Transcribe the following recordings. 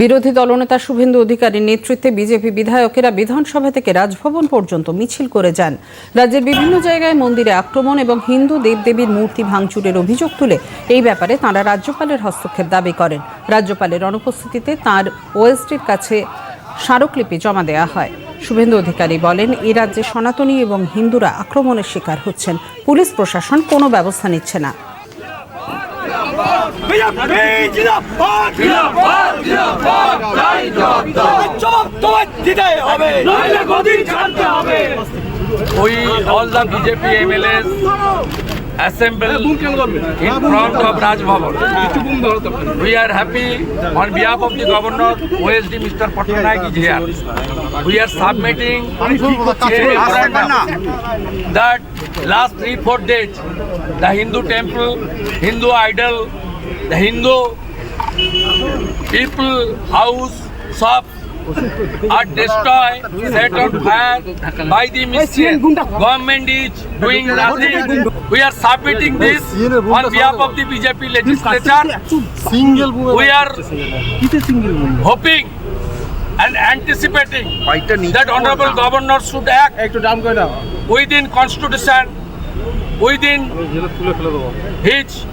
বিরোধী দলনেতা শুভেন্দু অধিকারীর নেতৃত্বে বিজেপি বিধায়কেরা বিধানসভা থেকে রাজভবন পর্যন্ত মিছিল করে যান। রাজ্যের বিভিন্ন জায়গায় মন্দিরে আক্রমণ এবং হিন্দু দেবদেবীর মূর্তি ভাঙচুরের অভিযোগ তুলে এই ব্যাপারে তাঁরা রাজ্যপালের হস্তক্ষেপ দাবি করেন। রাজ্যপালের অনুপস্থিতিতে তাঁর ওএসডির কাছে স্মারকলিপি জমা দেওয়া হয়। শুভেন্দু অধিকারী বলেন, এ রাজ্যে সনাতনী এবং হিন্দুরা আক্রমণের শিকার হচ্ছেন। পুলিশ প্রশাসন কোনো ব্যবস্থা নিচ্ছে না। জবাব তোমায় দিতে হবে নইলে গদি জানতে হবে we all the BJP MLAs assemble in front of Raj Bhavan. We are happy on behalf of the governor, OSD Mr. Patnaik is here. We are submitting that last three, four days, the Hindu temple, Hindu idol, the Hindu people, house, shop are destroyed, set on fire by the mischief. Government is doing nothing. We are submitting this on behalf of the BJP legislature. We are hoping and anticipating that honorable governor should act within constitution, within his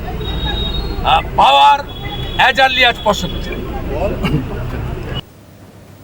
uh, power as early as possible.